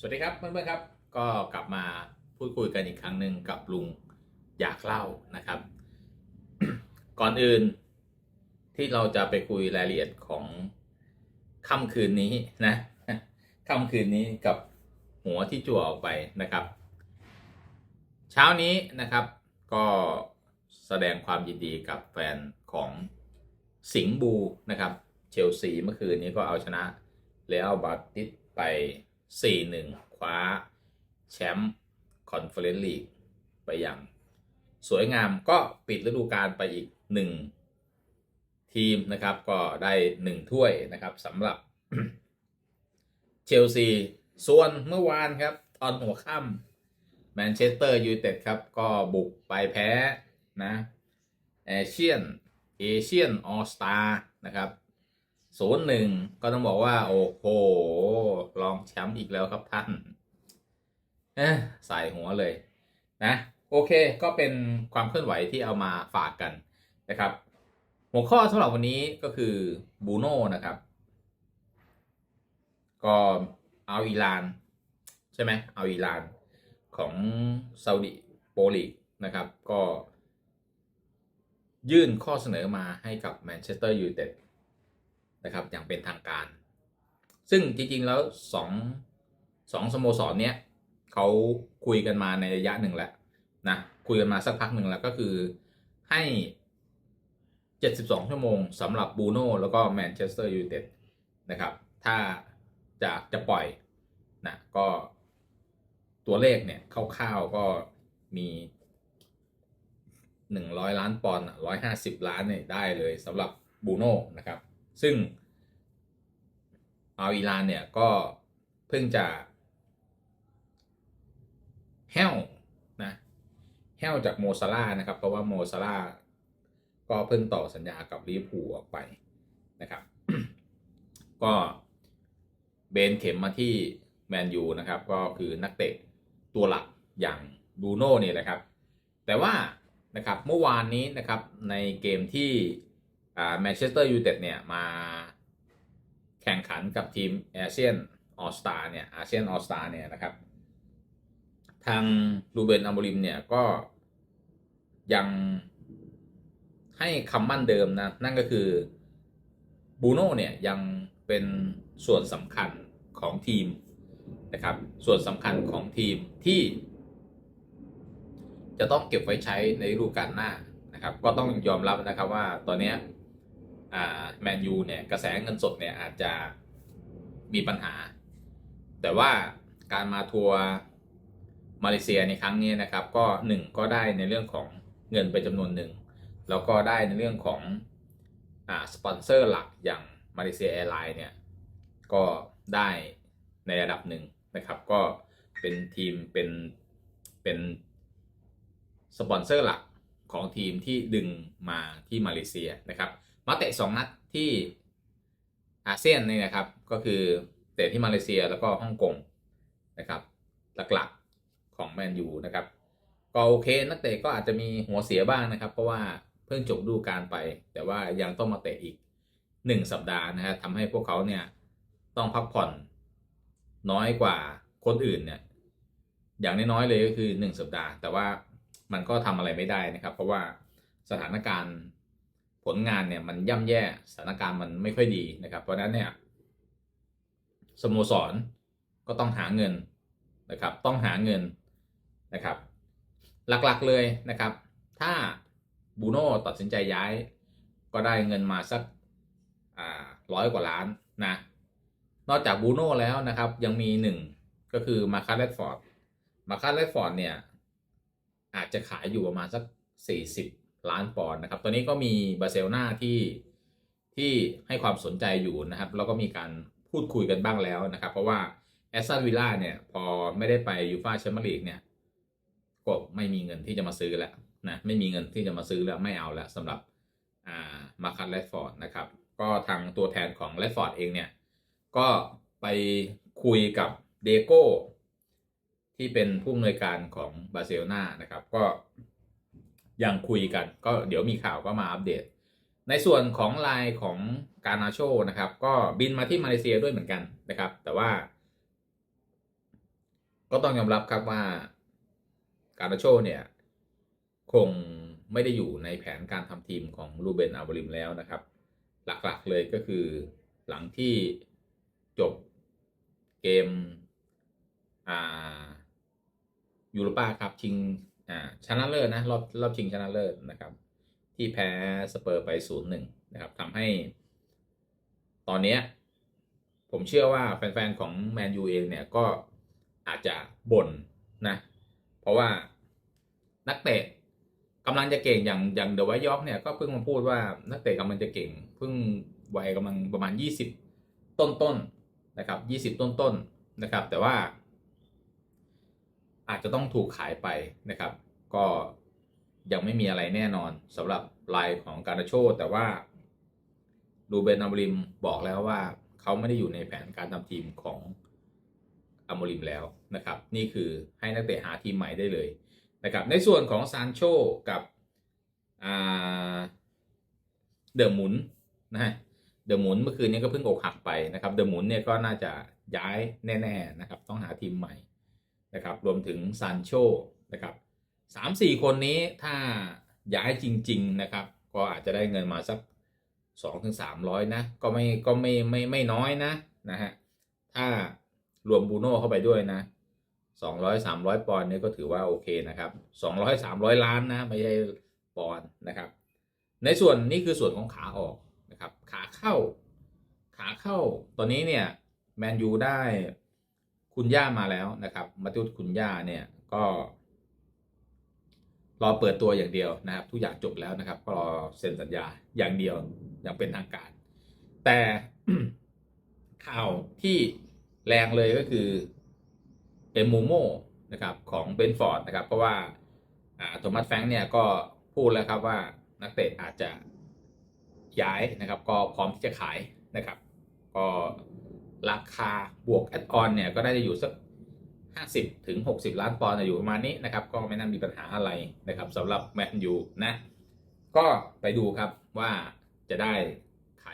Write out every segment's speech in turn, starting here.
สวัสดีครับเพื่อนๆครับ ก็กลับมาพูดคุยกันอีกครั้งหนึ่งกับลุงอยากเล่านะครับ ก่อนอื่นที่เราจะไปคุยรายละเอียดของค่ำคืนนี้นะค่ำคืนนี้กับหัวที่จั่วออกไปนะครับ เช้านี้นะครับก็แสดงความยินดีกับแฟนของสิงห์บูนะครับ เชลซีเมื่อคืนนี้ก็เอาชนะเรอัลบาติสไป 4-1 คว้าแชมป์คอนเฟอเรนซ์ลีกไปอย่างสวยงามก็ปิดฤดูกาลไปอีก 1 ทีมนะครับ ก็ได้ 1 ถ้วยนะครับสำหรับเชลซีส่วนเมื่อวานครับ ตอนหัวค่ำแมนเชสเตอร์ยูไนเต็ดครับ ก็บุกไปแพ้นะเอเชียนเอเชียนออสตานะครับ ศูนย์หนึ่งก็ต้องบอกว่า โอ้โหรองแชมป์อีกแล้วครับท่านเอ้ใส่หัวเลยนะโอเคก็เป็นความเคลื่อนไหวที่เอามาฝากกันนะครับ หัวข้อสำหรับวันนี้ก็คือบูโน่นะครับ ก็เอาอิราน ใช่ไหมเอาอิรานของซาอุดิโปรลีนะครับ ก็ยื่นข้อเสนอมาให้กับแมนเชสเตอร์ยูไนเต็ด นะครับอย่างเป็นทางการ ซึ่งจริงๆแล้วสองสองสโมสรเนี้ยเขาคุยกันมาในระยะหนึ่งแล้วนะคุยกันมาสักพักหนึ่งแล้วก็คือให้ 72 ชั่วโมงสำหรับบูโน่แล้วก็แมนเชสเตอร์ยูไนเต็ดนะครับ ถ้าจะจะปล่อยนะก็ตัวเลขเนี่ยคร่าวๆก็มี 100 ล้านปอนด์150 ล้านเนี่ยได้เลยสำหรับบูโน่นะครับ ซึ่งเอาอิรานเนี่ยก็เพิ่งจะแห้วนะแห้วจากโมซาร่านะครับ เพราะว่าโมซาร่าก็เพิ่งต่อสัญญากับลิเวอร์พูลออกไปนะครับ ก็เบนเข็มมาที่แมนยูนะครับ ก็คือนักเตะตัวหลักอย่างบูโน่เนี่ยแหละครับ แต่ว่านะครับเมื่อวานนี้นะครับในเกมที่ แมนเชสเตอร์ยูไนเต็ดเนี่ยมาแข่งขันกับทีมอาเซียนออสตาเนี่ยอาเซียนออสตาเนี่ยนะครับ ทางรูเบนอัมบริมเนี่ยก็ยังให้คำมั่นเดิมนะ นั่นก็คือบูโน่เนี่ยยังเป็นส่วนสำคัญของทีมนะครับ ส่วนสำคัญของทีมที่จะต้องเก็บไว้ใช้ในฤดูกาลหน้านะครับ ก็ต้องยอมรับนะครับว่าตอนนี้ แมนยูเนี่ยกระแสเงินสดเนี่ยอาจจะมีปัญหา แต่ว่าการมาทัวร์มาเลเซียในครั้งนี้นะครับ ก็หนึ่งก็ได้ในเรื่องของเงินไปจำนวนหนึ่ง แล้วก็ได้ในเรื่องของอสปอนเซอร์หลักอย่างมาเลเซียแอร์ไลน์เนี่ยก็ได้ในระดับหนึ่งนะครับ ก็เป็นทีมเป็นเป็นสปอนเซอร์หลักของทีมที่ดึงมาที่มาเลเซียนะครับ มาเตะสองนัดที่อาเซียนนี่นะครับ ก็คือเตะที่มาเลเซียแล้วก็ฮ่องกงนะครับหลักๆของแมนยูนะครับ ก็โอเคนักเตะก็อาจจะมีหัวเสียบ้างนะครับ เพราะว่าเพิ่งจบดูกาลไป แต่ว่ายังต้องมาเตะอีก 1 สัปดาห์นะฮะทำให้พวกเขาเนี่ยต้องพักผ่อนน้อยกว่าคนอื่นเนี่ยอย่างน้อยๆเลยก็คือ 1 สัปดาห์ แต่ว่ามันก็ทำอะไรไม่ได้นะครับ เพราะว่าสถานการณ์ ผลงานเนี่ยมันย่ำแย่สถานการณ์มันไม่ค่อยดีนะครับ เพราะนั้นเนี่ยสโมสรก็ต้องหาเงินนะครับ ต้องหาเงินนะครับ หลักๆเลยนะครับ ถ้าบูโน่ตัดสินใจย้าย ก็ได้เงินมาสักร้อยกว่าล้านนะนอกจากบูโน่แล้วนะครับยังมีหนึ่งก็คือมาคาเลตฟอร์ดมาคาเลตฟอร์ดเนี่ยอาจจะขายอยู่ประมาณสัก 40 ล้านปอนด์นะครับตอนนี้ก็มีบาร์เซโลนาที่ที่ให้ความสนใจอยู่นะครับแล้วก็มีการพูดคุยกันบ้างแล้วนะครับ เพราะว่าแอสตันวิลล่าเนี่ยพอไม่ได้ไปยูฟาแชมเปี้ยนลีกเนี่ยก็ไม่มีเงินที่จะมาซื้อแล้วนะไม่มีเงินที่จะมาซื้อแล้วไม่เอาแล้วสำหรับอ่ามาคัตเลดฟอร์ดนะครับก็ทางตัวแทนของเลดฟอร์ดเองเนี่ยก็ไปคุยกับเดโก้ที่เป็นผู้อำนวยการของบาร์เซโลนานะครับก็ ยังคุยกัน ก็เดี๋ยวมีข่าวก็มาอัปเดต ในส่วนของลน์ของการนาโชนะครับ ก็บินมาที่มาเลเซียด้วยเหมือนกันนะครับ แต่ว่า ก็ต้องยอมรับครับว่าการาโชเนี่ยคงไม่ได้อยู่ในแผนการทำทีมของรูเบนอาบริมแล้วนะครับ หลักๆเลยก็คือหลังที่จบเกม อ่ายูโรปาครับชิง อ่าชนะเลิศนะรอบรอบชิงชนะเลิศนะครับ ที่แพ้สเปอร์ไป0-1นย์หนึ่งนะครับทำให้ ตอนเนี้ยผมเชื่อว่าแฟนๆของแมนยูเองเนี่ยก็อาจจะบ่นนะ เพราะว่านักเตะกำลังจะเก่งอย่างอย่างเดวายอกเนี่ยก็เพิ่งมาพูดว่านักเตะกำลังจะเก่ง เพิ่งวัยกำลังประมาณ 20 ต้นๆนนะครับ 20 ต้นๆนนะครับ แต่ว่า อาจจะต้องถูกขายไปนะครับ ก็ยังไม่มีอะไรแน่นอนสำหรับลายของการาโช แต่ว่ารูเบนอัมริมบอกแล้วว่าเขาไม่ได้อยู่ในแผนการทำทีมของอัมริมแล้วนะครับ นี่คือให้นักเตะหาทีมใหม่ได้เลยนะครับ ในส่วนของซานโชกับเดอะหมุนนะฮะเดอะหมุนเมื่อคืนนี้ก็เพิ่งอกหักไปนะครับ เดอะหมุนเนี่ยก็น่าจะย้ายแน่ ๆ นะครับ ต้องหาทีมใหม่ นะครับรวมถึงซานโชนะครับสามสี่คนนี้ถ้าย้ายจริง ๆ นะครับ ก็อาจจะได้เงินมาสักสองถึงสามร้อยนะ ก็ไม่ก็ไม่ไม่ไม่น้อยนะนะฮะถ้ารวมบูโน่เข้าไปด้วยนะสองร้อยสามร้อยปอนด์นี่ก็ถือว่าโอเคนะครับสองร้อยสามร้อยล้านนะไม่ใช่ปอนด์นะครับ ในส่วนนี้คือส่วนของขาออกนะครับ ขาเข้า ขาเข้าตอนนี้เนี่ยแมนยูได้ คุณย่ามาแล้วนะครับมาตุดคุณย่าเนี่ยก็รอเปิดตัวอย่างเดียวนะครับ ทุกอย่างจบแล้วนะครับ ก็รอเซ็นสัญญาอย่างเดียวอย่างเป็นทางการ แต่ข่าวที่แรงเลยก็คือเอมูโมนะครับของเบนฟอร์ดนะครับ เพราะว่าโทมัสแฟงเนี่ยก็พูดแล้วครับว่านักเตะอาจจะย้ายนะครับ ก็พร้อมที่จะขายนะครับ ก็ ราคาบวกแอดออนเนี่ยก็ได้จะอยู่สัก 50ถึง60 ล้านปอนด์อยู่ประมาณนี้นะครับ ก็ไม่น่ามีปัญหาอะไรนะครับสำหรับแมนยูนะ ก็ไปดูครับว่าจะได้ใคร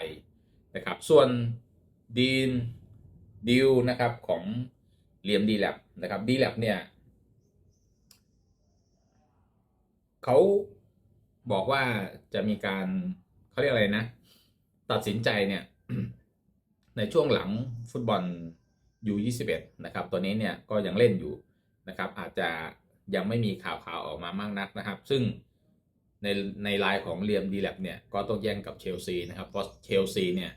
นะครับ ส่วนดีนดิวนะครับของเลียมดีแลบนะครับดีแลบเนี่ยเขาบอกว่าจะมีการเขาเรียกอะไรนะ ตัดสินใจเนี่ย ในช่วงหลังฟุตบอล U21 นะครับตัวนี้เนี่ยก็ยังเล่นอยู่นะครับอาจจะยังไม่มีข่าวข่าวออกมามากนักนะครับ ซึ่งในในไลน์ของเรียมดีแลบเนี่ยก็ต้องแย่งกับเชลซีนะครับเพราะเชลซีเนี่ย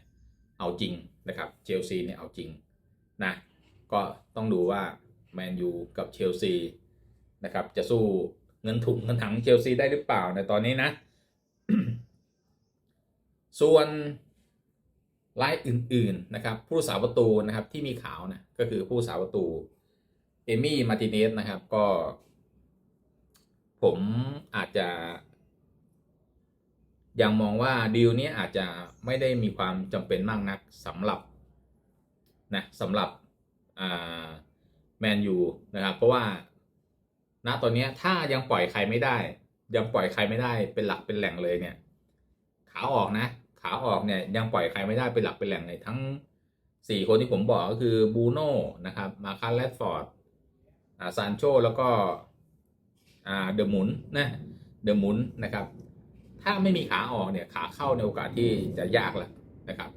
เอาจริงนะครับเชลซีเนี่ยเอาจริงนะก็ต้องดูว่าแมนยูกับเชลซีนะครับจะสู้เงินถุงเงินถังเชลซีได้หรือเปล่าในตอนนี้นะ ส่วน รายอื่นๆนะครับผู้สาวประตูนะครับที่มีข่าวนะก็คือผู้สาวประตูเอมี่มาร์ติเนสนะครับก็ ผมอาจจะยังมองว่าดีลนี้อาจจะไม่ได้มีความจำเป็นมากนักสำหรับนะสำหรับแมนยูนะครับ เพราะว่าณตอนนี้ถ้ายังปล่อยใครไม่ได้ ยังปล่อยใครไม่ได้เป็นหลักเป็นแหล่งเลยเนี่ย ขาออกนะ ขาออกเนี่ยยังปล่อยใครไม่ได้เป็นหลักเป็นแหล่งเลยทั้งสี่คนที่ผมบอกก็คือบูโน่นะครับมาคาร์เลตฟอร์ดอ่าซานโชแล้วก็อ่าเดอะมุนนะเดอะมุนนะครับ ถ้าไม่มีขาออกเนี่ยขาเข้าในโอกาสที่จะยากแหละนะครับ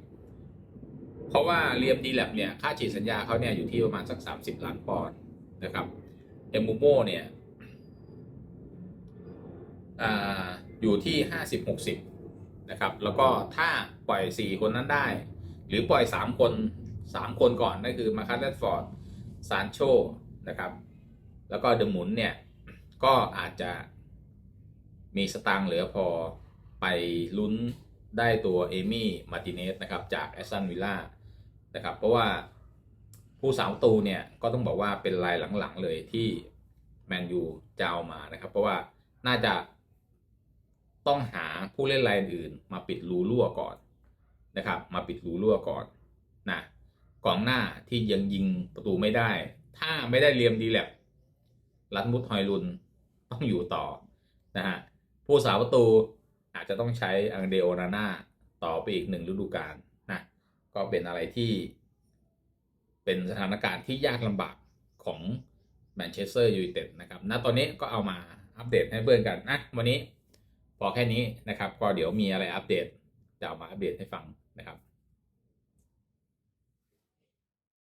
เพราะว่าเรียมดีแลบเนี่ยค่าฉีดสัญญาเขาเนี่ยอยู่ที่ประมาณสัก 30 ล้านปอนด์นะครับเอมูโมเนี่ยออยู่ที่ 50-60 นะครับแล้วก็ถ้าปล่อย 4 คนนั้นได้ หรือปล่อย 3 คน 3 คนก่อนนั่นคือมาคัสเลตฟอร์ดซานโชนะครับแล้วก็เดมุนเนี่ยก็อาจจะมีสตางค์เหลือพอไปลุ้นได้ตัวเอมี่มาร์ติเนสนะครับจากแอสตันวิลล่านะครับเพราะว่าผู้สาวตูเนี่ยก็ต้องบอกว่าเป็นรายหลังๆเลยที่แมนยูจะเอามานะครับ เพราะว่าน่าจะต้องหา ผู้เล่นรายอื่นมาปิดรูรั่วก่อนนะครับ มาปิดรูรั่วก่อนนะกองหน้าที่ยังยิงประตูไม่ได้ ถ้าไม่ได้เรียมดีแลบรัตมุตฮอยลุนต้องอยู่ต่อนะฮะผู้สาวประตูอาจจะต้องใช้อังเดโอนาน่าต่อไปอีกหนึ่งฤดูกาลนะก็เป็นอะไรที่เป็นสถานการณ์ที่ยากลำบากของแมนเชสเตอร์ยูไนเต็ดนะครับ ณ ตอนนี้ก็เอามาอัปเดตให้เพื่อนกันนะวันนี้ พอแค่นี้นะครับ ก็เดี๋ยวมีอะไรอัปเดตจะเอามาอัปเดตให้ฟังนะครับ